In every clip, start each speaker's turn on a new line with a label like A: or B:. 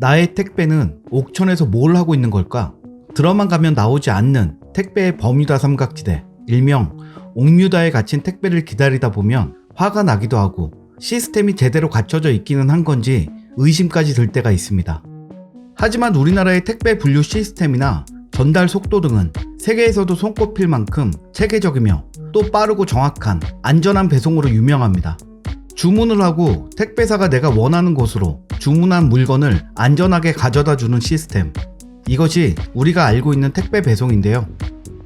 A: 나의 택배는 옥천에서 뭘 하고 있는 걸까? 들어만 가면 나오지 않는 택배의 버뮤다 삼각지대, 일명 옥뮤다에 갇힌 택배를 기다리다 보면 화가 나기도 하고 시스템이 제대로 갖춰져 있기는 한 건지 의심까지 들 때가 있습니다. 하지만 우리나라의 택배 분류 시스템이나 전달 속도 등은 세계에서도 손꼽힐 만큼 체계적이며 또 빠르고 정확한 안전한 배송으로 유명합니다. 주문을 하고 택배사가 내가 원하는 곳으로 주문한 물건을 안전하게 가져다 주는 시스템. 이것이 우리가 알고 있는 택배 배송인데요.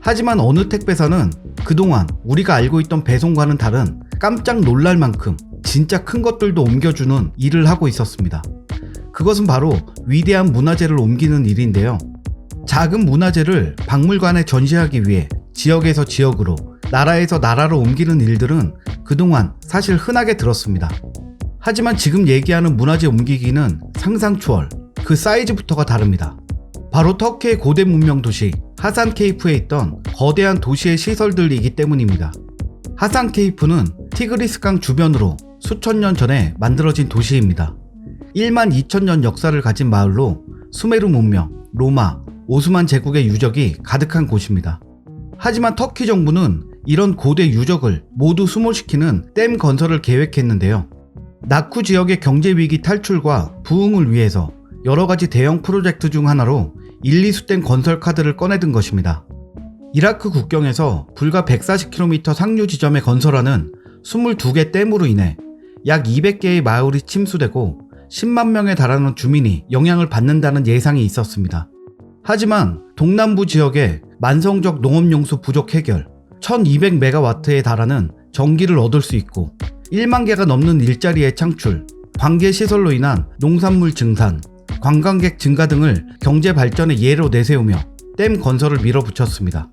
A: 하지만 어느 택배사는 그동안 우리가 알고 있던 배송과는 다른 깜짝 놀랄 만큼 진짜 큰 것들도 옮겨주는 일을 하고 있었습니다. 그것은 바로 위대한 문화재를 옮기는 일인데요. 작은 문화재를 박물관에 전시하기 위해 지역에서 지역으로, 나라에서 나라로 옮기는 일들은 그동안 사실 흔하게 들었습니다. 하지만 지금 얘기하는 문화재 옮기기는 상상 초월, 그 사이즈부터가 다릅니다. 바로 터키의 고대 문명 도시 하산 케이프에 있던 거대한 도시의 시설들이기 때문입니다. 하산 케이프는 티그리스강 주변으로 수천 년 전에 만들어진 도시입니다. 1만 2천 년 역사를 가진 마을로 수메르 문명, 로마, 오스만 제국의 유적이 가득한 곳입니다. 하지만 터키 정부는 이런 고대 유적을 모두 수몰시키는 댐 건설을 계획했는데요. 나쿠 지역의 경제 위기 탈출과 부흥을 위해서 여러 가지 대형 프로젝트 중 하나로 일리수댐 건설 카드를 꺼내든 것입니다. 이라크 국경에서 불과 140km 상류 지점에 건설하는 22개 댐으로 인해 약 200개의 마을이 침수되고 10만 명에 달하는 주민이 영향을 받는다는 예상이 있었습니다. 하지만 동남부 지역의 만성적 농업용수 부족 해결, 1200메가와트에 달하는 전기를 얻을 수 있고 1만 개가 넘는 일자리의 창출, 관계 시설로 인한 농산물 증산, 관광객 증가 등을 경제 발전의 예로 내세우며 댐 건설을 밀어붙였습니다.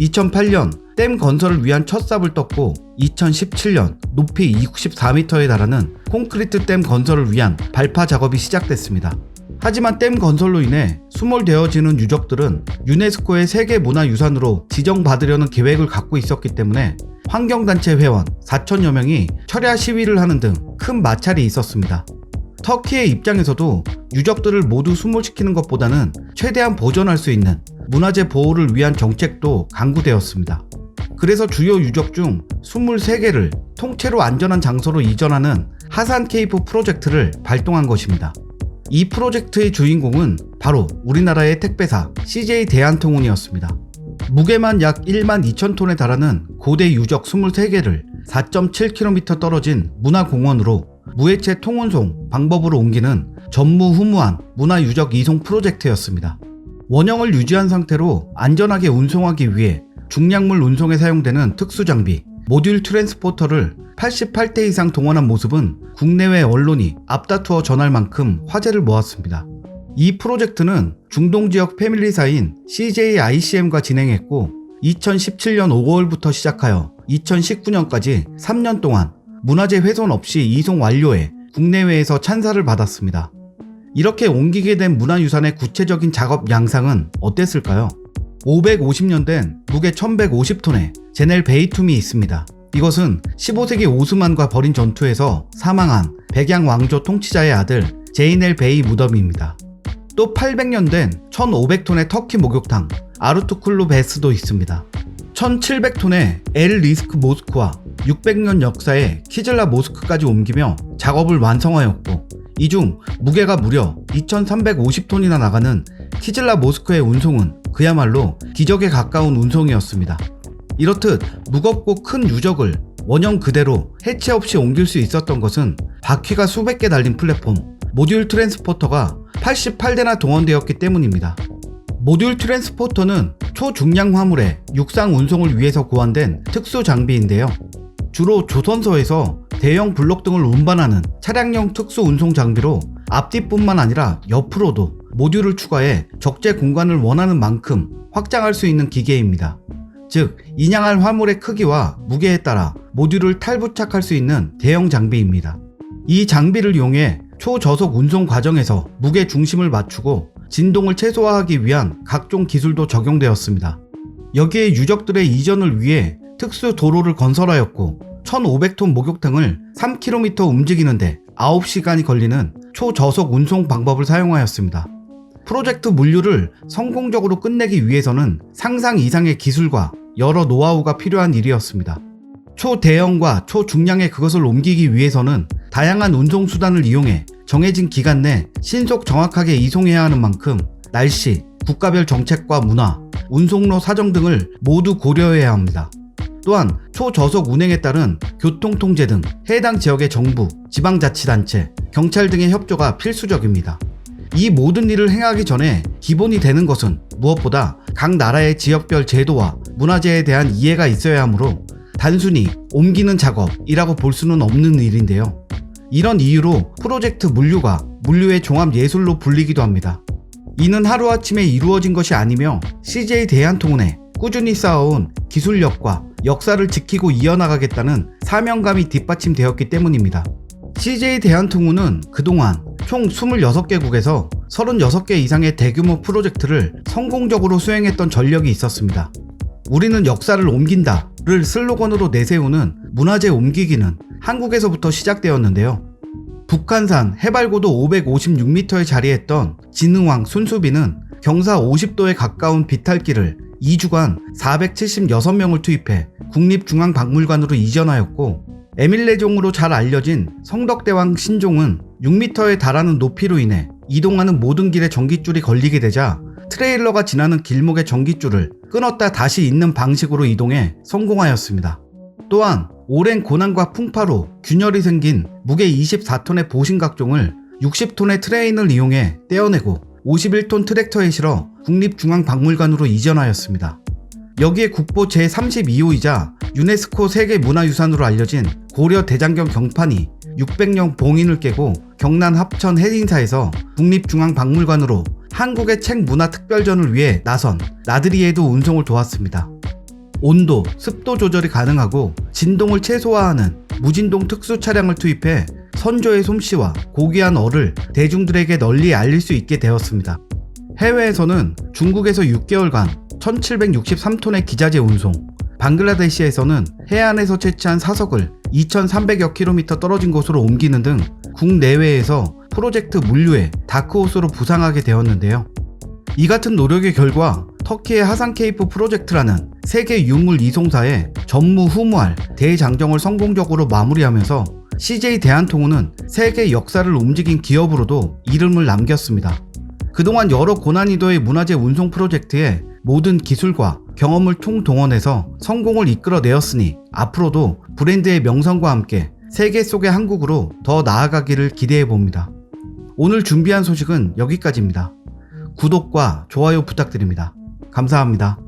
A: 2008년 댐 건설을 위한 첫 삽을 떴고 2017년 높이 64m에 달하는 콘크리트 댐 건설을 위한 발파 작업이 시작됐습니다. 하지만 댐 건설로 인해 수몰되어지는 유적들은 유네스코의 세계 문화유산으로 지정받으려는 계획을 갖고 있었기 때문에 환경단체 회원 4천여 명이 철야 시위를 하는 등 큰 마찰이 있었습니다. 터키의 입장에서도 유적들을 모두 수몰시키는 것보다는 최대한 보존할 수 있는 문화재 보호를 위한 정책도 강구되었습니다. 그래서 주요 유적 중 23개를 통째로 안전한 장소로 이전하는 하산 케이프 프로젝트를 발동한 것입니다. 이 프로젝트의 주인공은 바로 우리나라의 택배사 CJ 대한통운이었습니다. 무게만 약 1만 2천 톤에 달하는 고대 유적 23개를 4.7km 떨어진 문화공원으로 무해체 통운송 방법으로 옮기는 전무후무한 문화유적 이송 프로젝트였습니다. 원형을 유지한 상태로 안전하게 운송하기 위해 중량물 운송에 사용되는 특수 장비 모듈 트랜스포터를 88대 이상 동원한 모습은 국내외 언론이 앞다투어 전할 만큼 화제를 모았습니다. 이 프로젝트는 중동 지역 패밀리사인 CJICM과 진행했고 2017년 5월부터 시작하여 2019년까지 3년 동안 문화재 훼손 없이 이송 완료해 국내외에서 찬사를 받았습니다. 이렇게 옮기게 된 문화유산의 구체적인 작업 양상은 어땠을까요? 550년 된 무게 1150톤의 제넬 베이툼이 있습니다. 이것은 15세기 오스만과 벌인 전투에서 사망한 백양 왕조 통치자의 아들 제이넬 베이 무덤입니다. 또 800년 된 1500톤의 터키 목욕탕 아르투쿨루 베스도 있습니다. 1700톤의 엘 리스크 모스크와 600년 역사의 키즐라 모스크까지 옮기며 작업을 완성하였고 이 중 무게가 무려 2350톤이나 나가는 키즐라 모스크의 운송은 그야말로 기적에 가까운 운송이었습니다. 이렇듯 무겁고 큰 유적을 원형 그대로 해체 없이 옮길 수 있었던 것은 바퀴가 수백 개 달린 플랫폼 모듈 트랜스포터가 88대나 동원되었기 때문입니다. 모듈 트랜스포터는 초중량 화물의 육상 운송을 위해서 고안된 특수 장비인데요. 주로 조선소에서 대형 블록 등을 운반하는 차량용 특수 운송 장비로 앞뒤뿐만 아니라 옆으로도 모듈을 추가해 적재 공간을 원하는 만큼 확장할 수 있는 기계입니다. 즉, 인양할 화물의 크기와 무게에 따라 모듈을 탈부착할 수 있는 대형 장비입니다. 이 장비를 이용해 초저속 운송 과정에서 무게 중심을 맞추고 진동을 최소화하기 위한 각종 기술도 적용되었습니다. 여기에 유적들의 이전을 위해 특수 도로를 건설하였고 1500톤 목욕탕을 3km 움직이는데 9시간이 걸리는 초저속 운송 방법을 사용하였습니다. 프로젝트 물류를 성공적으로 끝내기 위해서는 상상 이상의 기술과 여러 노하우가 필요한 일이었습니다. 초대형과 초중량의 그것을 옮기기 위해서는 다양한 운송 수단을 이용해 정해진 기간 내 신속 정확하게 이송해야 하는 만큼 날씨, 국가별 정책과 문화, 운송로 사정 등을 모두 고려해야 합니다. 또한 초저속 운행에 따른 교통통제 등 해당 지역의 정부, 지방자치단체, 경찰 등의 협조가 필수적입니다. 이 모든 일을 행하기 전에 기본이 되는 것은 무엇보다 각 나라의 지역별 제도와 문화재에 대한 이해가 있어야 하므로 단순히 옮기는 작업이라고 볼 수는 없는 일인데요. 이런 이유로 프로젝트 물류가 물류의 종합 예술로 불리기도 합니다. 이는 하루아침에 이루어진 것이 아니며 CJ 대한통운에 꾸준히 쌓아온 기술력과 역사를 지키고 이어나가겠다는 사명감이 뒷받침되었기 때문입니다. CJ 대한통운은 그동안 총 26개국에서 36개 이상의 대규모 프로젝트를 성공적으로 수행했던 전력이 있었습니다. 우리는 역사를 옮긴다 를 슬로건으로 내세우는 문화재 옮기기는 한국에서부터 시작되었는데요. 북한산 해발고도 556m에 자리했던 진흥왕 순수비는 경사 50도에 가까운 비탈길을 2주간 476명을 투입해 국립중앙박물관으로 이전하였고 에밀레종으로 잘 알려진 성덕대왕 신종은 6m에 달하는 높이로 인해 이동하는 모든 길에 전깃줄이 걸리게 되자 트레일러가 지나는 길목의 전깃줄을 끊었다 다시 잇는 방식으로 이동해 성공하였습니다. 또한 오랜 고난과 풍파로 균열이 생긴 무게 24톤의 보신각종을 60톤의 트레인을 이용해 떼어내고 51톤 트랙터에 실어 국립중앙박물관으로 이전하였습니다. 여기에 국보 제32호이자 유네스코 세계문화유산으로 알려진 고려 대장경 경판이 600년 봉인을 깨고 경남 합천 해인사에서 국립중앙박물관으로 한국의 책 문화 특별전을 위해 나선 나들이에도 운송을 도왔습니다. 온도, 습도 조절이 가능하고 진동을 최소화하는 무진동 특수 차량을 투입해 선조의 솜씨와 고귀한 어를 대중들에게 널리 알릴 수 있게 되었습니다. 해외에서는 중국에서 6개월간 1763톤의 기자재 운송, 방글라데시에서는 해안에서 채취한 사석을 2300여 킬로미터 떨어진 곳으로 옮기는 등 국내외에서 프로젝트 물류의 다크호스로 부상하게 되었는데요. 이 같은 노력의 결과 터키의 하산 케이프 프로젝트라는 세계 유물 이송사의 전무후무할 대장정을 성공적으로 마무리하면서 CJ 대한통운은 세계 역사를 움직인 기업으로도 이름을 남겼습니다. 그동안 여러 고난이도의 문화재 운송 프로젝트에 모든 기술과 경험을 총동원해서 성공을 이끌어내었으니 앞으로도 브랜드의 명성과 함께 세계 속의 한국으로 더 나아가기를 기대해 봅니다. 오늘 준비한 소식은 여기까지입니다. 구독과 좋아요 부탁드립니다. 감사합니다.